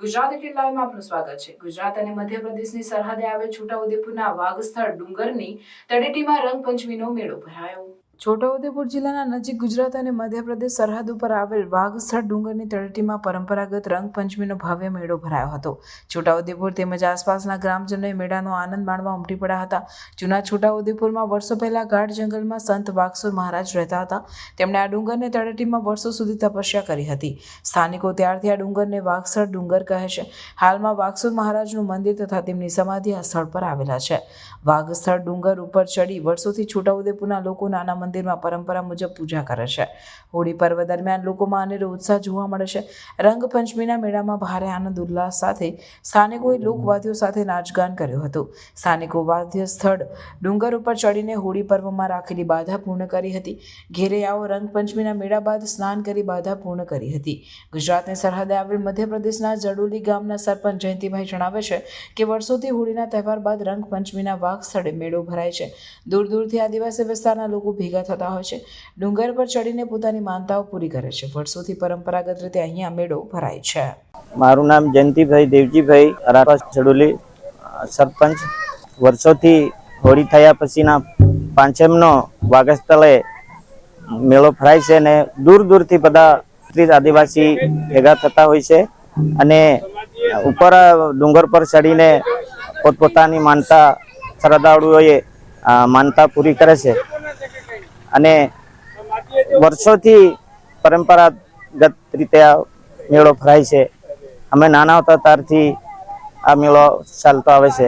ગુજરાત એટલી લાઈવમાં આપનું સ્વાગત છે. ગુજરાત અને મધ્યપ્રદેશની સરહદે આવેલ છોટાઉદેપુરના વાગસ્થળ ડુંગરની તળેટીમાં રંગપંચમીનો મેળો ભરાયો. છોટાઉદેપુર જિલ્લાના નજીક ગુજરાત અને મધ્યપ્રદેશ સરહદ ઉપર આવેલ વાઘસર ડુંગરની તળેટીમાં પરંપરાગત રંગપંચમીનો ભવ્ય મેળો ભરાયો હતો. છોટાઉદેપુર તેમજ આસપાસના ગ્રામજનોએ મેળાનો આનંદ માણવા ઉમટી પડ્યા હતા. જૂના છોટાઉદેપુરમાં વર્ષો પહેલા ગાઢ જંગલમાં સંત વાઘસુર મહારાજ રહેતા હતા. તેમણે આ ડુંગરને તળેટીમાં વર્ષો સુધી તપસ્યા કરી હતી. સ્થાનિકો ત્યારથી આ ડુંગરને વાઘસર ડુંગર કહે છે. હાલમાં વાઘસુર મહારાજનું મંદિર તથા તેમની સમાધિ આ સ્થળ પર આવેલા છે. વાઘસર ડુંગર ઉપર ચડી વર્ષોથી છોટાઉદેપુરના લોકો નાના મંદિરમાં પરંપરા મુજબ પૂજા કરે છે. હોળી પર્વ દરમિયાન લોકોમાં અનેરો ઉત્સાહ જોવા મળે છે. રંગપંચમીના મેળામાં ભારે આનંદ, ઉલ્લાસ સાથે સ્થાનિકોએ લોકવાદ્યો સાથે નાચગાન કર્યું હતું. સ્થાનિકો વાદ્ય સ્થળ ડુંગર ઉપર ચડીને હોળી પર્વમાં રાખેલી બાધા પૂર્ણ કરી હતી. ઘેરે રંગપંચમીના મેળા બાદ સ્નાન કરી બાધા પૂર્ણ કરી હતી. ગુજરાતની સરહદે આવેલ મધ્યપ્રદેશના જડોલી ગામના સરપંચ જયંતિભાઈ જણાવે છે કે વર્ષોથી હોળીના તહેવાર બાદ રંગપંચમીના વાઘ સ્થળે મેળો ભરાય છે. દૂર દૂરથી આદિવાસી વિસ્તારના લોકો ભેગા થતા હોય છે. ડુંગર પર ચડીને પોતાની માનતાઓ પૂરી કરે છે. વર્ષોથી પરંપરાગત રીતે અહીંયા મેળો ભરાય છે. મારું નામ જયંતિભાઈ દેવજીભાઈ રાઠવા ચડુલી સરપંચ. વર્ષોથી હોળી થયા પછીના પાંચમનો વાગસ્થળે મેળો ભરાય છે અને દૂર દૂરથી બધા આદિવાસી ભેગા થતા હોય છે અને ઉપર ડુંગર પર ચડીને પોતપોતાની માનતા, શ્રદ્ધાળુઓએ માનતા પૂરી કરે છે. અને વર્ષોથી પરંપરાગત રીતે આ મેળો ભરાય છે. અમે નાના હતા ત્યારથી આ મેળો ચાલતો આવે છે.